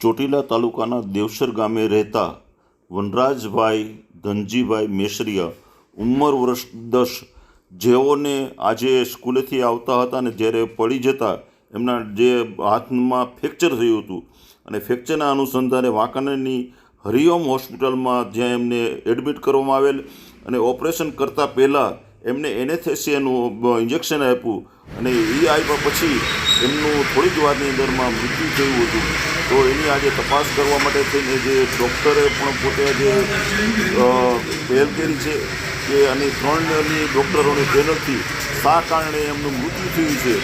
ચોટીલા તાલુકાના દેવસર ગામે રહેતા વનરાજભાઈ ધનજીભાઈ મેસરિયા ઉંમર વર્ષ દસ, જેઓને આજે સ્કૂલેથી આવતા હતા અને જ્યારે પડી જતા એમના જે હાથમાં ફ્રેક્ચર થયું હતું અને ફ્રેક્ચરના અનુસંધાને વાંકાનેરની હરિઓમ હોસ્પિટલમાં જ્યાં એમને એડમિટ કરવામાં આવેલ અને ઓપરેશન કરતાં પહેલાં એમને એનેથેસિયાનું ઇન્જેક્શન આપ્યું અને એ આવ્યા પછી એમનું થોડી જ વારની અંદરમાં મૃત્યુ થયું હતું. તો એની આજે તપાસ કરવા માટે થઈને જે ડૉક્ટરે પણ પોતે આજે અ, પહેલ કરી છે કે અને ત્રણની ડૉક્ટરોની પેનલથી શા કારણે એમનું મૃત્યુ થયું છે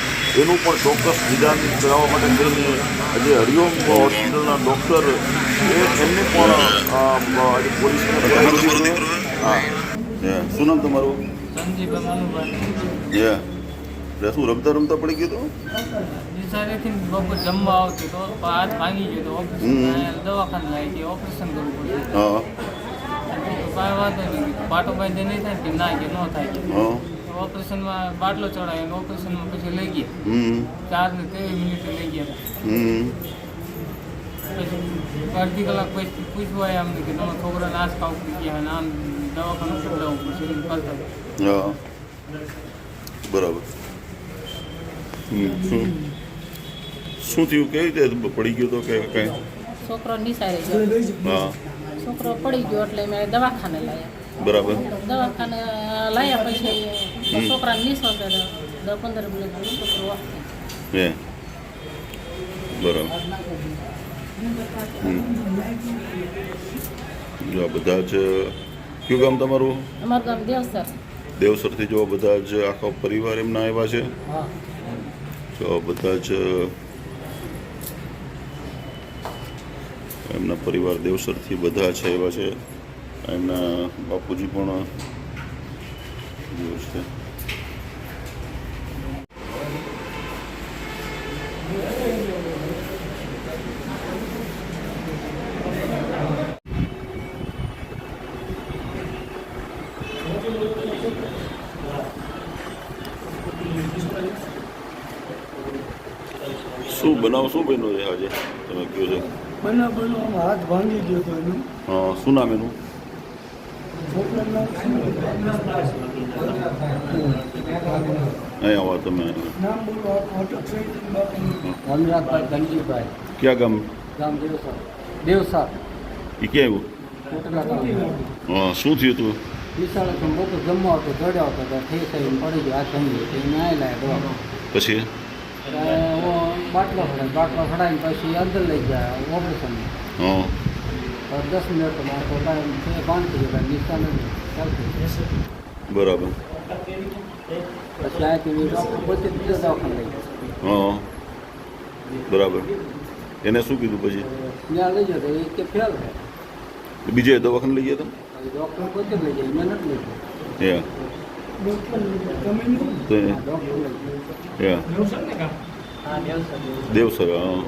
એનું પણ ચોક્કસ નિદાન કરાવવા માટે થઈને આજે હરિઓમ હોસ્પિટલના ડૉક્ટર એ એમને પણ આજે પોલીસને. શું નામ તમારું? સંજીવ એટલે શું રમતા રમતા પડી ગયું હતું નિસારેથી બપોર જમવા આવતી તો હાથ ભાંગી ગયો તો ઓપરેશન દવાખાને હતી ઓપરેશન કરવું પડશે હા. કાંઈ વાંધો નહીં. પાટો બાંધે નહીં થાય કે ના કે ન થાય. ઓપરેશનમાં બાટલો ચડાવ્યો ઓપરેશનમાં પછી લઈ ગયા. ચાર ને ત્રેવીસ મિનિટે લઈ ગયા. પછી અડધી કલાક પછી પૂછવાય અમને કે તમારા છોકરાને આજ ખાવું ગયા અને આમ દવાખાનું ખવડાવવું પડશે એમ કરતા. બરાબર. શું? શું થયું? કેવી રીતે પડી ગયું તો કે કઈ? છોકરો નિસારે ગયો હા. છોકરો પડી ગયો એટલે મેં દવાખાને લાવ્યા બરાબર. દવાખાને લાવ્યા પછી છોકરાને નિસો દસ પંદર મિનિટ છોકરો હે. બરાબર. જો બધા જ કયું ગામ તમારું? અમારું ગામ દેવસર. દેવસરથી જો બધા જ આખો પરિવાર એમના આવ્યા છે? જો બધા જ એમના પરિવાર દેવસરથી બધા છે એવા છે. એમના બાપુજી પણ છે શું બનાવ શું બન્યું છે આજે? તમે કહો છો. બના બન્યો આમ હાથ ભાંગી ગયો હતો એનું. હા, શું નામ એનું? અહીંયા અહીં આવો તમે. નામ બોલો રમરાજભાઈ ધનજીભાઈ ક્યાં ગામ? ગામ દેવસર. દેવસર. એ ક્યાં આવ્યું? શું થયું હતું? વિશાળ તો મોટો જમવા હતો ચડ્યો હતો તો થઈ થઈ પડી ગયો. આ જમી તો આવી લાય પછી? બાટલો ફડાય બાટલો ફડાઈને પછી અંદર લઈ ગયા ઓપરેશન હા. દસ મિનિટમાં તો કાંઈ છે બાંધી ગયો કાંઈ નિશાન જ નહીં. ચાલતું. બરાબર. પછી અહીંથી ડૉક્ટર પોતે બીજા દવાખાને લઈ ગયા હા. બરાબર. એને શું કીધું પછી? ત્યાં લઈ ગયો તો એ કે ફેલ છે બીજે દવાખાને લઈ ગયા પછી ડૉક્ટર પોતે લઈ જાય મેં નથી લઈ ગયો હતા હે ડૉક્ટર તમે નહીં તો એ- ડૉક્ટર લઈ ગયો હે દેવસર હા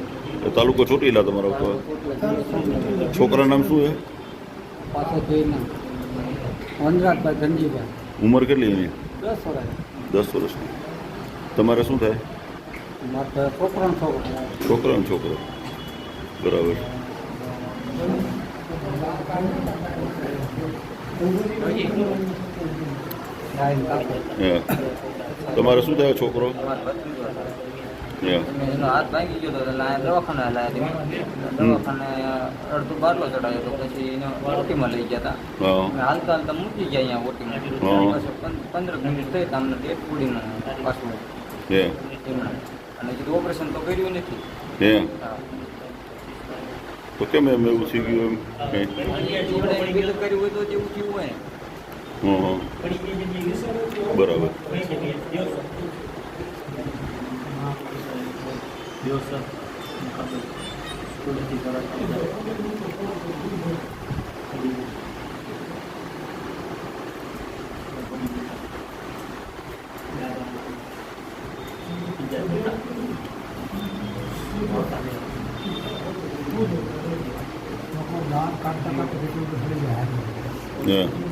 એ તાલુકો ચોટીલા તમારો તો કોટલા છોકરા નામ શું છે પાછો જોઈને વનરાજભાઈ ધનજીભાઈ ઉંમર કેટલી એની દસ વર્ષ દસ વર્ષની તમારે શું થાય મારે છોકરાનો છોકરો છોકરા ને છોકરો બરાબર હે તમારે શું થાય છોકરો હે એનો હાથ ભાંગી ગયો હતો એટલે અહીંયા દવાખાને હતી દવાખાને અડધો બાટલો ચડાવ્યો તો પછી એને ઓટીમાં લઈ ગયા હતા હાલતા હાલતા મૂકી ગયા અહીંયા ઓટીમાં. પછી પંદર મિનિટ થઈ તમને પેટ પૂડીને પાછું અને કીધું ઓપરેશન તો કર્યું નથી. તો કેમ એમ એવું થઈ ગયું એમ? કંઈ? કર્યું હોય તો જેવું થયું હોય. ને હં હં બરાબર દાંત કાઢતા કાઢતા કેટલું બધું હળી જાય હે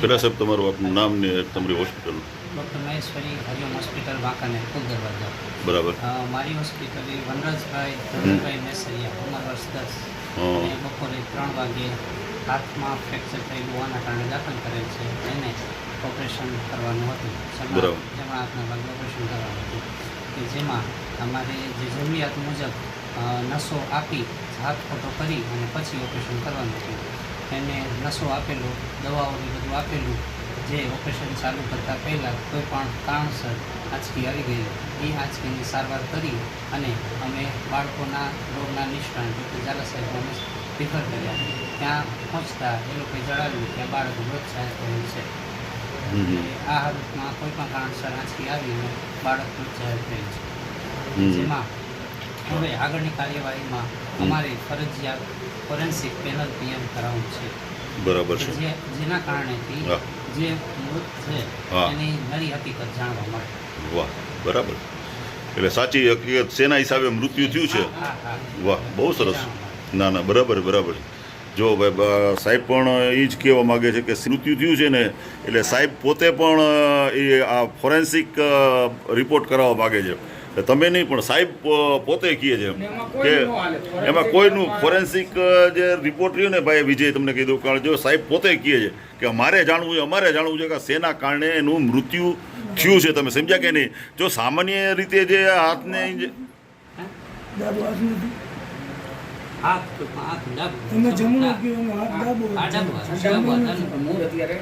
પેલા સાહેબ તમારું આપનું નામ ને તમારી hospital doctor Maheshwari Hariyam hospital Wankaner ફૂલ દરવાજા બરાબર. મારી હોસ્પિટલ વનરાજભાઈ ધનભાઈ મેસરિયા ઉંમર વર્ષ દસ. અને બપોરે ત્રણ વાગે હાથમાં ફ્રેક્ચર થયેલું હોવાના કારણે દાખલ કરેલ છે. એને ઓપરેશન કરવાનું હતું. બરાબર. જમણા હાથના ભાગે ઓપરેશન કરવાનું હતું. જેમાં અમારે જે જરૂરિયાત મુજબ નસો આપી હાથ ખોટો કરી અને પછી ઓપરેશન કરવાનું હતું એને નસો આપેલો દવાઓ ને બધું આપેલું જે ઓપરેશન ચાલુ કરતાં પહેલાં કોઈ પણ કારણસર આંચકી આવી ગઈ એ આંચકીની સારવાર કરી અને અમે બાળકોના રોગના નિષ્ણાંત ડૉક્ટર ઝાલા સાહેબને રિફર કર્યા. ત્યાં પહોંચતા એ લોકોએ જણાવ્યું કે બાળક મૃત સાહેબ છે. આ હાલતમાં કોઈ પણ કારણસર આંચકી આવી અને બાળક મૃત જાહેર થયેલ છે જેમાં હવે આગળની કાર્યવાહીમાં અમારે ફરજિયાત ફોરેન્સિક પેનલ પીએમ કરાવવું છે. બરાબર છે. જેના કારણેથી હા. જે મૃત છે. એની નરી હકીકત જાણવા મળે. વાહ બરાબર. એટલે સાચી હકીકત શેના હિસાબે મૃત્યુ થયું છે. વાહ બહુ સરસ. ના ના બરાબર બરાબર. જો ભાઈ સાહેબ પણ એ જ કહેવા માગે છે કે મૃત્યુ થયું છે ને એટલે સાહેબ પોતે પણ એ આ ફોરેન્સિક રિપોર્ટ કરાવવા માગે છે એટલે તમે નહીં પણ સાહેબ પોતે કહે છે કે. એમાં કોઈનું ફોરેન્સિક જે રિપોર્ટ રહ્યો ને ભાઈ વિજય તમને કીધું કારણ જો સાહેબ પોતે કહે છે કે અમારે જાણવું છે અમારે જાણવું છે કે શેના કારણે એનું મૃત્યુ થયું છે તમે સમજ્યા કે નહીં જો સામાન્ય રીતે જે હાથને હાથ હાથ ટૂંકમાં તમે જમણો હાથ ડાબો. હાથ, ડાબો. હાથ, હાથ. મૂળ અત્યારે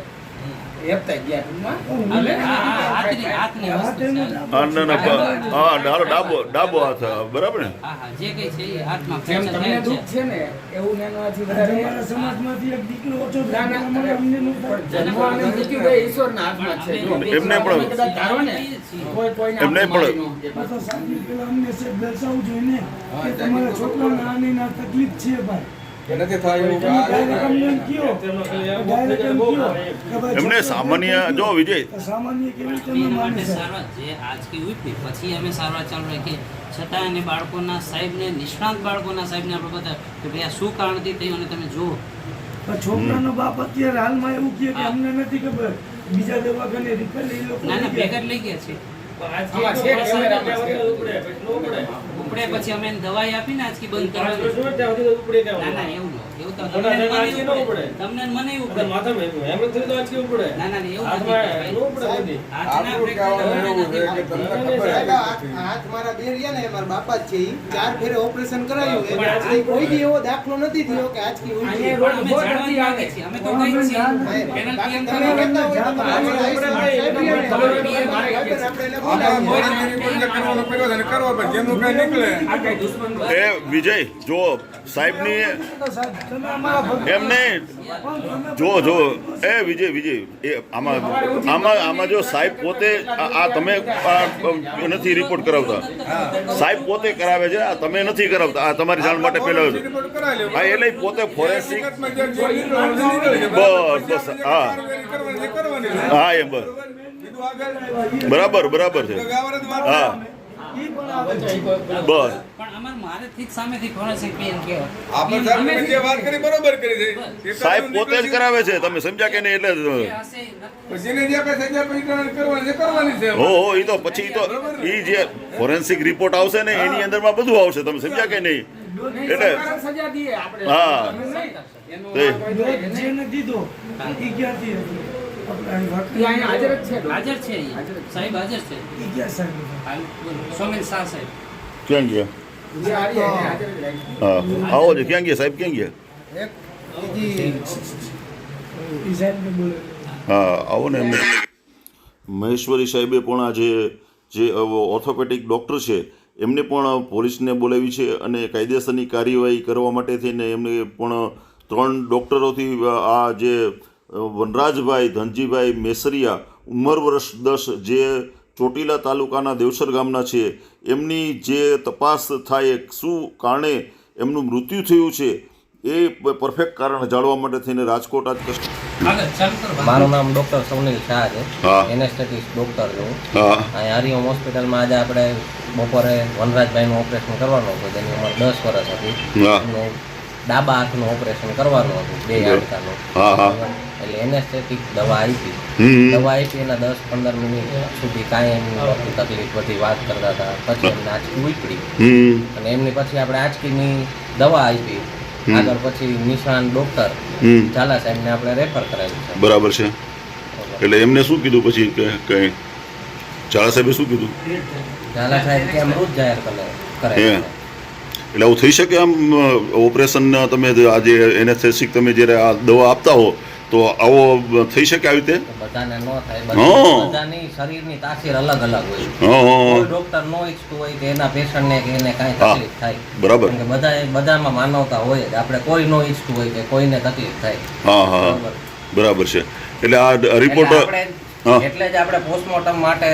બરાબર ને? હા હા જે કઈ છે એ હાથમાં જેમ ફ્રેક્ચર તમને થયેલ છે દુઃખ છે. ને એવું એનાથી આજે વધારે મારા સમાજમાંથી એક દીકરો ઓછો ના, થયો ના, અમારે અમને નું થાય. જન્મ અને મૃત્યુ બે ઈશ્વરના હાથમાં છે. જો. એમને પણ- એમને પણ- ન શકે. આ તો સાંજે પેલા અમને છે દર્શાવવું જોઈએ ને કે તમારા છોકરાને આની ના તકલીફ છે ભાઈ. એમને સામાન્ય જો વિજય. અમે? સારવાર પછી અમે ચાલુ રાખીએ. છતાં એને બાળકોના સાહેબને નિષ્ણાંત બાળકોના સાહેબને આપણે બધા કે ભાઈ આ શું કારણથી થયું અને તમે જુઓ. છોકરાનો બાપ અત્યારે હાલમાં એવું કહે કે અમને નથી ખબર. બીજા દવાખાને રિફર લઈ લોકો ના ના ગયા. ભેગા લઈ ગયા છે. આમાં છે કેમેરામાં છે. ઉપડે પછી અમે દવાઈ આપીને આજથી બંધ કરાવી ના ના એવું ન તમને મને ઉપડે. તમને ને મને એવું ઉપડે. ના ના એવું નથી હાથ મારા બે રહ્યા ને મારા બાપા જ છે ચાર ફેરે ઓપરેશન કરાયું. કોઈ બી એવો દાખલો નથી થયો કે પણ અમે તો કઈ છીએ. તો ને. વિજય જો સાહેબ, ભક્ત એમ નહીં. જો જો. એ વિજય વિજય. એ આમાં આમાં આમાં જો સાહેબ પોતે આ તમે નથી રિપોર્ટ કરાવતા. સાહેબ પોતે કરાવે છે, આ તમે નથી કરાવતા. આ તમારી જાણ માટે પહેલા હા, એટલે લઈ પોતે ફોરેન્સિક બસ બસ, હા. હા એ બસ. બરાબર બરાબર છે. હા. છે બસ. સાહેબ જે વાત કરી બરોબર કરી છે. એ સાહેબ કાનૂન પોતે જ કરાવે છે. તમે સમજ્યા કે નહીં એટલે હો હો એ તો પછી તો એ જે ફોરેન્સિક રિપોર્ટ આવશે ને એની અંદરમાં બધું આવશે. તમે સમજ્યા કે નહીં? એટલે હા. હાજર છે. હાજર છે સાહેબ હાજર છે. ક્યાં. સોમેન શાહ સાહેબ. ગયા. હા. આવો છે. ક્યાં ગયા સાહેબ? ક્યાં ગયા? હા આવો ને એમને. મહેશ્વરી સાહેબે પણ આજે જે ઓર્થોપેડિક ડૉક્ટર છે એમને પણ પોલીસને બોલાવી છે અને કાયદેસરની કાર્યવાહી કરવા માટે થઈને એમને પણ ત્રણ ડૉક્ટરોથી આ જે વનરાજભાઈ ધનજીભાઈ મેસરિયા ઉંમર વર્ષ દસ જે ચોટીલા તાલુકાના દેવસર ગામના છે એમની જે તપાસ થાય શું કારણે એમનું મૃત્યુ થયું છે એ પરફેક્ટ કારણ જાણવા માટે થઈને રાજકોટ આજ મારું નામ ડૉક્ટર સૌનિલ શાહ છે. હા. એનેસ્થેટિસ્ટ ડૉક્ટર છું. હા. અહીં હરિઓમ હોસ્પિટલમાં આજે આપણે બપોરે વનરાજભાઈનું ઓપરેશન કરવાનું હતું જેની ઉંમર દસ વર્ષ હતી. એમનું ડાબા હાથનું ઓપરેશન કરવાનું હતું બે હાડકાનું. એટલે એનેસ્થેટિક દવા આપી. દવા આપી એના દસ પંદર મિનિટ સુધી કાંઈ એમની તકલીફ બધી વાત કરતા હતા. પછી એમને આંચકી ઉપડી અને એમની પછી આપણે આંચકીની દવા આપી. આગળ પછી નિષ્ણાંત ડોક્ટર ઝાલા સાહેબને આપણે રેફર કરાવ્યું છે. બરાબર છે. એટલે એમને શું કીધું પછી કે કંઈ? ચાળા સાહેબે શું કીધું? ઝાલા સાહેબ કે મૃત જાહેર કરે. એટલે આવું થઈ શકે આમ ઓપરેશન તમે આજે એનેસ્થેસિક તમે જ્યારે આ દવા આપતા હો તો આવો થઈ શકે આવી રીતે? બધાને ન થાય બધાની શરીરની તાસીર અલગ અલગ હોય હા હા, કોઈ ડોક્ટર નો ઈચ્છતું હોય કે એના પેશન્ટને કે એને કાંઈ તકલીફ થાય. બરાબર. કે બધા બધામાં માનવતા હોય આપણે કોઈ નો ઈચ્છતું હોય કે કોઈને તકલીફ થાય. હા હા બરાબર. છે. એટલે આ રિપોર્ટ એટલે જ આપણે પોસ્ટમોર્ટમ માટે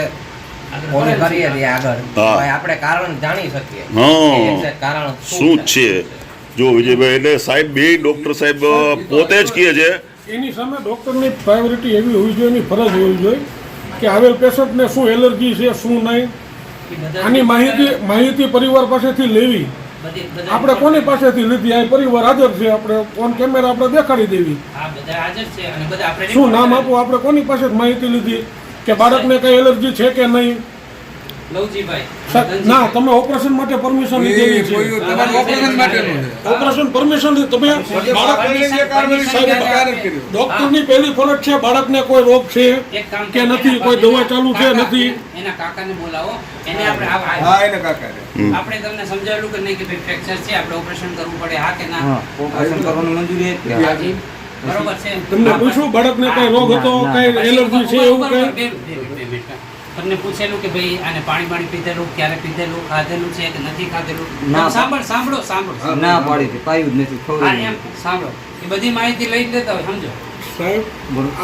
ઓલું કરીએ છીએ આગળ. આપણે કારણ જાણી શકીએ. હા. કારણ શું છે? જો વિજયભાઈ એટલે સાહેબ બે ડોક્ટર સાહેબ પોતે જ કહે છે. એની સામે ડૉક્ટરની પ્રાયોરિટી એવી હોવી જોઈએ એની ફરજ હોવી જોઈએ કે આવેલ પેશન્ટને શું એલર્જી છે શું નહીં. આની માહિતી માહિતી પરિવાર પાસેથી લેવી. આપણે કોની પાસેથી લીધી? આ પરિવાર હાજર છે આપણે ઓન કેમેરા આપણે દેખાડી દેવી. હા બધા હાજર છે અને બધા આપણે શું નામ આપવું આપણે કોની પાસે માહિતી લીધી? કે બાળકને કઈ એલર્જી છે કે નહીં? ના તમે ઓપરેશન માટે પરમિશન લીધેલી કોઈ છે ઓપરેશન માટેનું ઓપરેશન પરમિશન તમે ડોક્ટર. ડોક્ટરની પહેલી ફરજ છે બાળકને કોઈ રોગ છે કે નથી કોઈ દવા ચાલુ છે નથી. એના કાકાને બોલાવો. એને આપણે આ- આ- હા એને કાકા આપણે તમને સમજાવેલું કે નહીં કે ભાઈ ફ્રેક્ચર છે આપણે ઓપરેશન કરવું પડે હા કે ના? ઓપરેશન કરવાની મંજૂરી હતી તમને પૂછ્યું બાળકને કઈ રોગ હતો કઈ એલર્જી છે એવું કઈ. તમને પૂછેલું કે ભાઈ આને પાણી પાણી પીધેલું ક્યારે પીધેલું ખાધેલું છે કે નથી ખાધેલું? ના. સાંભળ સાંભળો સાંભળો. ના પાડી હતી પાયું જ નથી ખબર એમ સાંભળો. એ બધી માહિતી લઈ લેતા હોય સમજો. સાહેબ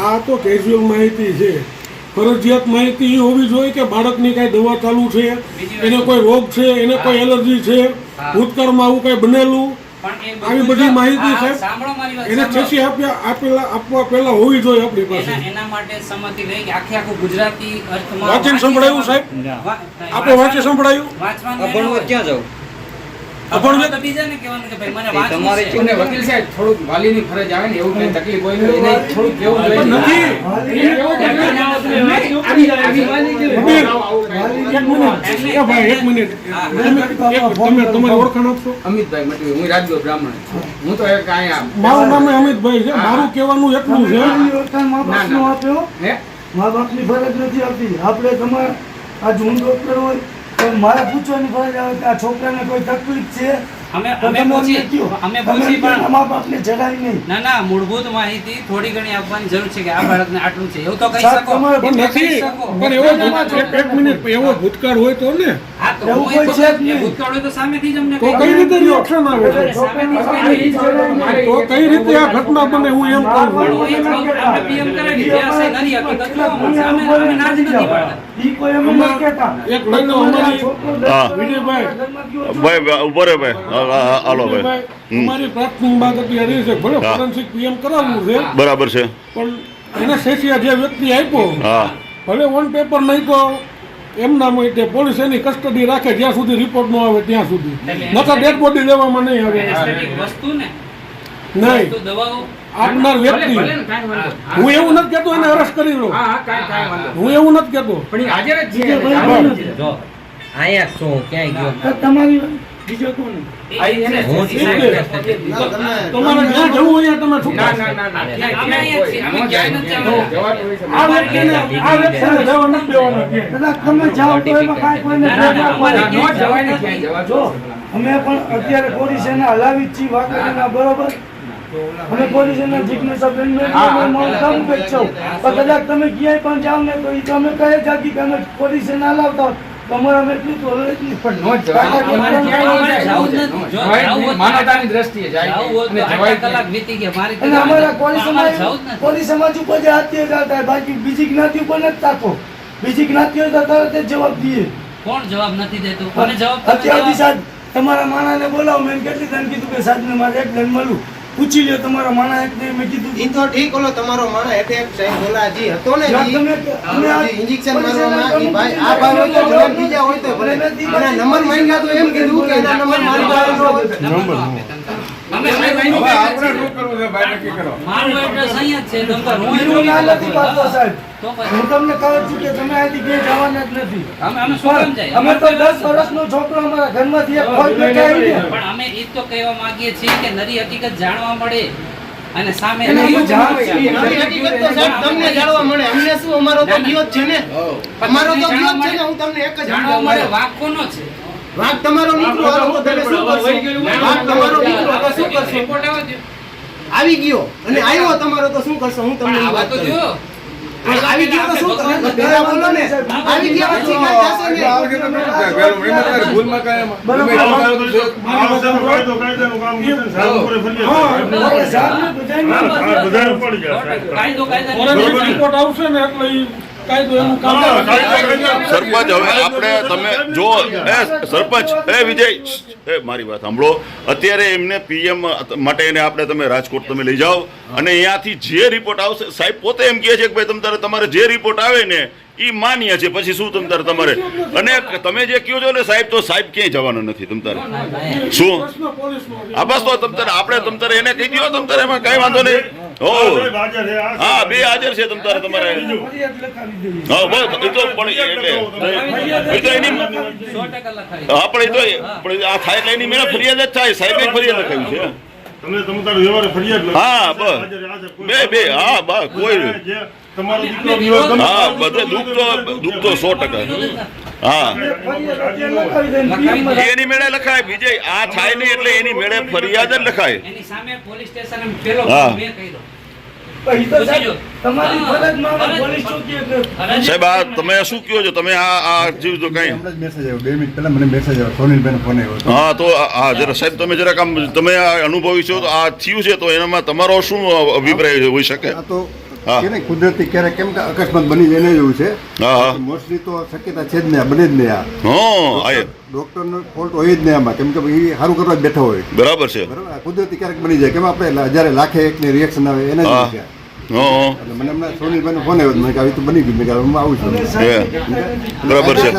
આ તો કેઝ્યુઅલ માહિતી છે. ફરજિયાત માહિતી એ હોવી જોઈએ કે બાળકની કઈ દવા ચાલુ છે એને કોઈ રોગ છે એને કોઈ એલર્જી છે ભૂતકાળમાં આવું કઈ બનેલું? આવી બધું માહિતી સાહેબ, સાંભળો મારી વાત એને સાંભળો. આપ્યા આપેલા આપવા પહેલા હોવી જોઈએ આપણી પાસે. એના માટે સંમતિ લઈ કે આખે આખું ગુજરાતી અર્થમાં વાંચન સંભળાયું સાહેબ? આપણે વાંચે સંભળાયું? વાંચવાનું. ક્યાં જાવ? અભણવા તો બીજાને કહેવાનું કે ભાઈ મને એ વાંચવું તમારે છે. અને વકીલ સાહેબ થોડુંક વાલીની ફરજ આવે ને એવું કઈ તકલીફ હોય તો એને થોડુંક કેવું પણ નથી. એ ભાઈ એક મિનિટ. તમે તમારી ઓળખાણ આપશો? અમિતભાઈ મટવી હું રાજગોર બ્રાહ્મણ. હું તો એક અહીંયા મારું નામ અમિતભાઈ છે. મારું કહેવાનું એટલું છે ઓળખાણ મા બાપનો આપ્યો હે? મા બાપની ફરજ નથી આવતી. આપણે તમારે આજ હું ડોક્ટર હોય મારે પૂછવાની ફરજ આવે કે આ છોકરાને કોઈ તકલીફ છે? અમે અમે પૂછી અમે પૂછી પણ મા બાપને જણાય નહીં. ના ના મૂળભૂત માહિતી થોડી ઘણી આપવાની જરૂર છે કે આ બાળકને આટલું છે. એવું તો કહી શકો. નથી. પણ એવો એક- મિનિટ એવો ભૂતકાળ હોય તો ને. હા, તો એવું હું કોઈ એ છે જ ભૂતકાળ હોય તો સામેથી જ અમને તો કઈ રીતે રિએક્શન આવે સામે. તો કઈ રીતે આ ઘટના બને હું એમ કહું છું. જ આપણે PM કરાવી, જે હશે નરી હકીકત જોવા મળશે. અમે ના જ નથી પાડતા. ઈ કોઈ એમ નથી કહેતા. એક લઈને અમારી વિજયભાઈ. ભાઈ ઊભો રે ભાઈ. હાલો ભાઈ અમારી પ્રાથમિક બાબત અત્યારે છે. ભલે ફોરેન્સિક પીએમ કરાવવું છે બરાબર છે. પણ એને શેષિયા જે વ્યક્તિ આપ્યો હા. ભલે ઓન પેપર નહીં તો એમના માટે પોલીસ એની કસ્ટડી રાખે જ્યાં સુધી રિપોર્ટ ન આવે ત્યાં સુધી. નકર ડેડ બોડી લેવામાં નહીં આવે. Aesthetic વસ્તુ ને. નહીં. આપનાર વ્યક્તિ. હું એવું નથી કેતો એને અરેસ્ટ કરી લો. હા હા કાંઈ કાંઈ વાંધો નહીં. હું એવું નથી કેતો પણ હાજર જ છે. અહીંયા શું ક્યાંય ગયો તમારી બીજો કોણ? હું છે. તમારે જ્યાં જવું હોય તમે અમે છે. જવા તમે જાઓ તો એમાં કાંઈ કોઈને જવા જો પણ અત્યારે પોલીસ એને હલાવી જ છીએ વાકડીના બરોબર? અમે પોલીસ એના જિજ્ઞાસા બેન ને કામ પેક્ષો પણ કદાચ તમે ક્યાંય પણ જાઓ ને તો એ તો અમે કહે જાગી કે અમે પોલીસ એને હલાવતા હોય. તો અમારે અમે એટલું. પણ ન જવાય. માનવતાની દ્રષ્ટિએ જાય અને જવાય કલાક વીતી ગયા મારી અને અમારા સમાજ સમાજ ઉપર જે અત્યાચાર થાય બાકી બીજી જ્ઞાતિ ઉપર નથી થતો. બીજી જ્ઞાતિઓ તરત જવાબ દઈએ કોણ જવાબ નથી દેતો? કોને જવાબ અત્યાર સુધી સાહેબ તમારા માણાને બોલાવો. મેં કેટલી ધન કીધું? કે સાહેબને મારે એક ધન મળું પૂછી લ્યો તમારો માણા એક મેં કીધું ઈ તો ઠીક ઓલો તમારો માણસ એટેક સાહેબ બોલાજી હતો ને તમે- તમે ઇન્જેક્શન મારવામાં ઈ ભાઈ આ ભાઈ હોય તો જવાબ બીજા હોય તો ભલે. નંબર માંગ્યા તો એમ કીધું કે એના નંબર મારી પાસે ન હોય. અમે હવે આપણે શું કરવું છે? ભાઈ નક્કી કરો. મારું એડ્રેસ અહીંયા જ છે નંબર. હું એનું ના નથી પાડતો સાહેબ. હું તમને કહું છું કે તમે અહીંથી ક્યાંય જવાના જ નથી. અમે અમે શું કામ જાય? અમે તો દસ વર્ષનો છોકરો અમારા ઘરમાંથી એક ફોન બેઠા આવીને પણ અમે એ તો કહેવા માંગીએ છીએ કે નરી હકીકત જાણવા મળે અને સામે હકીકત તો સાહેબ તમને જાણવા મળે. અમને શું? અમારો તો ગયો છે ને? અમારો તો ગયો છે ને? હું તમને એક જ જાણવા મળે. મળે છે. વાઘ તમારો નીકળો તો તમે શું કરશો? વાઘ તમારો નીકળો તો શું કરશો. આવી ગયો. અને આવ્યો તમારો તો શું કરશો? હું તમને વાત તો જો. આવી ગયો તો શું બોલો ને. આવી ગયા પછી કાંઈ એટલે સરપંચ હવે આપણે તમે જો એ સરપંચ એ વિજય એ મારી વાત સાંભળો. અત્યારે એમને પીએમ માટે એને આપણે તમે રાજકોટ તમે લઈ જાઓ અને અહીંયાથી જે રિપોર્ટ આવશે સાહેબ પોતે એમ કહે છે કે ભાઈ તમ તારે તમારે જે રિપોર્ટ આવે ને એ માન્ય છે. પછી શું તમ તારે તમારે? અને તમે જે કહો છો ને સાહેબ તો સાહેબ ક્યાંય જવાનો નથી તમ તારે. શું? આ બસ તો તમ તારે આપણે તમ તારે એને કહી દો તમ તારે એમાં કઈ વાંધો નહીં. હો. હા બે હાજર છે તમ તારે તમારે. ફરિયાદ લખાવી દેવી. હા બસ એ તો પણ એટલે. તો એની સો ટકા લખાવી હા પણ એ તો પણ આ થાય એટલે એની મેળે ફરિયાદ જ થાય. સાહેબે ફરિયાદ લખાવી છે. તમે તમે તારો વ્યવહાર ફરિયાદ હા બસ. બે બે હા બસ કોઈ તમારો દીકરો હા બધે દુઃખ તો દુઃખ તો સો ટકા. હા. એની મેળે લખાય વિજય. આ થાય નહીં એટલે એની મેળે ફરિયાદ જ લખાય. એની સામે પોલીસ સ્ટેશન પેલો હા. મેં કર્યો પણ ઈ તો સાહેબ તમારી હા. ફરજમાં અમે પોલીસ ચોકીએ કે ફરજ સાહેબ આ તમે શું કહો છો? તમે આ આ જીવ તો કઈ મેસેજ આવ્યો. બે મિનિટ પહેલા મને મેસેજ આવ્યો. સોનીલબેન ફોન આવ્યો હા તો હા જરા સાહેબ તમે જરાક આમ તમે આ અનુભવી છો તો આ થયું છે તો એનામાં તમારો શું અભિપ્રાય હોઈ શકે? તો. કે કુદરતી ક્યારેક કેમ કે અકસ્માત બની એને જેવું છે. હા હા. મોસ્ટલી તો શક્યતા છે જ નહીં બને જ નહીં આ. હા આ ફોલ્ટ હોય જ નહીં આમાં કેમ કે એ સારું કરવા જ બેઠા હોય. બરાબર છે. બરાબર કુદરતી ક્યારેક બની જાય કેમ આપણે જ્યારે લાખે એકની રિએક્શન આવે એને જ મને હમણાં સોનીલભાઈનો ફોન આવ્યો મેં આવી તો બની ગયું મેં હું આવું છું. બરાબર છે.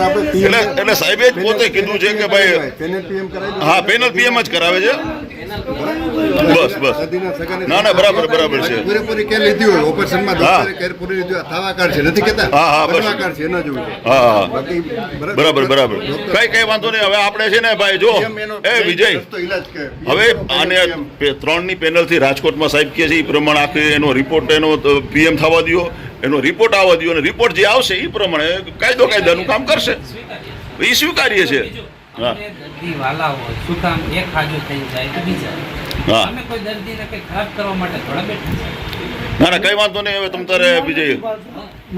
એટલે એટલે સાહેબે જ પોતે કીધું છે કે ભાઈ પેનલ પીએમ કરાવી હા પેનલ પીએમ જ કરાવે છે. બસ બસ. ના ના બરાબર બરાબર છે. પૂરેપૂરી કે લીધી હોય ઓપરેશનમાં. ડોક્ટરે કેર પૂરી લીધી હોય થવા છે નથી કહેતા હા, હા, બસ. બનવા છે એના જેવું હા હા. બરાબર. બરાબર કઈ કઈ વાંધો નહીં હવે આપણે છે ને ભાઈ જો. એ વિજય. હવે આને ત્રણની પેનલથી રાજકોટમાં સાહેબ કહે છે એ પ્રમાણે આખી એનો રિપોર્ટ એનો પીએમ થવા દો એનો રિપોર્ટ આવવા દો અને રિપોર્ટ જે આવશે એ પ્રમાણે કાયદો કાયદાનું કામ કરશે. એ સ્વીકારીએ છે હા. દર્દી વાલા હોય શું કામ એક હાજુ થઈ જાય તો બીજા? અમે કોઈ દર્દીને કંઈ ખરાબ કરવા માટે થોડા બેઠા ના ના કઈ વાંધો નહીં હવે તમ તારે વિજય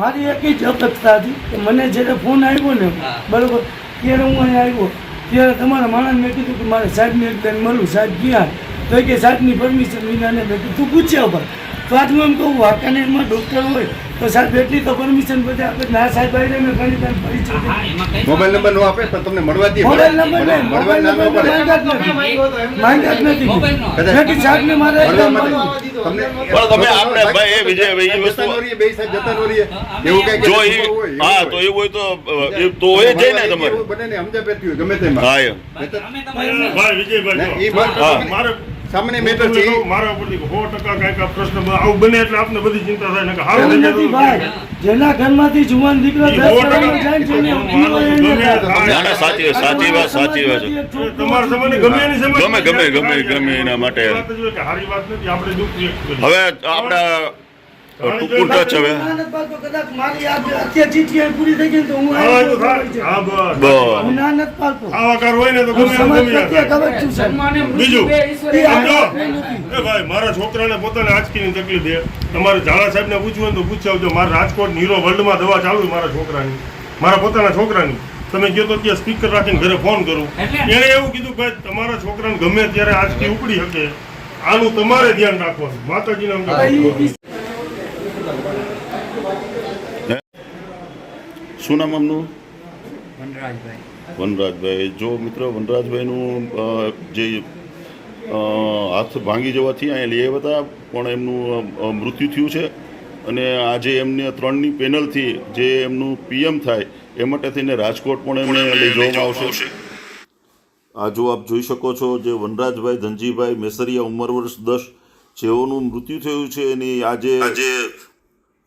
મારી એક જ અપેક્ષા હતી કે મને જ્યારે ફોન આવ્યો ને બરોબર ત્યારે હું અહીંયા આવ્યો. ત્યારે તમારા માણસ મેં કીધું કે મારે સાહેબને એક મળું. સાહેબ ગયા. તો કે સાહેબની પરમિશન વિનાને મેં કીધું તું પૂછ્યા ઉપર. એમ કહું વાંકાનેરમાં ડૉક્ટર હોય તો સાહેબ એટલી તો પરમિશન બધે આપે ના સાહેબ આવીને મેં ઘણી વાર પરિચય કંઈ મોબાઈલ નંબર નો આપે પણ તમને મળવા દે મોબાઈલ નંબર નહીં મોબાઈલ નંબર. માંગ્યા નથી. માંગ્યા નથી. મોબાઈલ નો. મેં કીધું સાહેબને મારે. તમને પણ તમે આપણે ભાઈ એ વિજય ભાઈ એ વસ્તુ બે સાહેબ જતા નો એવું કાંઈક જો એ હોય, હા તો એવું હોય તો એ તો એ જાય ને તમારે. બને ને સમજા પેતી હોય, ગમે તેમાં. હા એ બાકી તમારે ભાઈ વિજયભાઈ એ મારે સામાન્ય મેટર છે. કહું, મારા ઉપરથી સો ટકા કાંઈક પ્રશ્ન આવું બને એટલે આપને બધી ચિંતા થાય ને કે હારું નથી ભાઈ. જેના ઘરમાંથી જુવાન દીકરો ને સાચી સાચી વાત સાચી વાત. તમારા સમયની ગમે એની સમય ગમે ગમે ગમે ગમે એના માટે. વાત જ કે હારી વાત નથી આપણે દુઃખ વ્યક્ત કરીએ. હવે આપણા હવે. મારી છોકરાને પોતાને તકલીફ છે. તમારે ઝાલા સાહેબને પૂછવું તો પૂછી આવજો મારે રાજકોટ હીરો વર્લ્ડમાં દવા ચાલુ મારા છોકરાની. મારા પોતાના છોકરાની. તમે કહો તો ત્યાં સ્પીકર રાખીને ઘરે ફોન કરું. એને એવું કીધું ભાઈ તમારા છોકરાને ગમે ત્યારે આજથી ઉપડી શકે. આનું તમારે ધ્યાન રાખવાનું. માતાજીને અમને હવે ઈ- શું નામ આમનું વનરાજભાઈ. વનરાજભાઈ. જો મિત્ર વનરાજભાઈનું જે હાથ ભાંગી જવાથી અહીંયા લઈ આવ્યા હતા પણ એમનું મૃત્યુ થયું છે. અને આજે એમને ત્રણની પેનલથી જે એમનું પીએમ થાય એ માટે થઈને રાજકોટ પણ એમને લઈ જવામાં આવશે. આ જો આપ જોઈ શકો છો જે વનરાજભાઈ ધનજીભાઈ મેસરિયા ઉંમર વર્ષ દસ જેઓનું મૃત્યુ થયું છે એની આજે આજે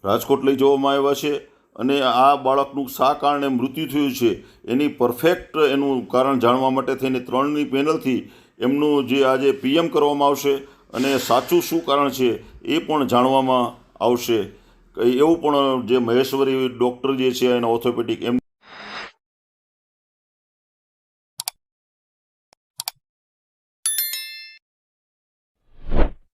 રાજકોટ લઈ જવામાં આવ્યા છે. અને આ બાળકનું શા કારણે મૃત્યુ થયું છે, એની પરફેક્ટ એનું કારણ જાણવા માટે થઈને ત્રણની પેનલથી એમનું જે આજે પીએમ કરવામાં આવશે અને સાચું શું કારણ છે એ પણ જાણવામાં આવશે. એવું પણ જે મહેશ્વરી ડૉક્ટર જે છે, એના ઓર્થોપેડિક એમ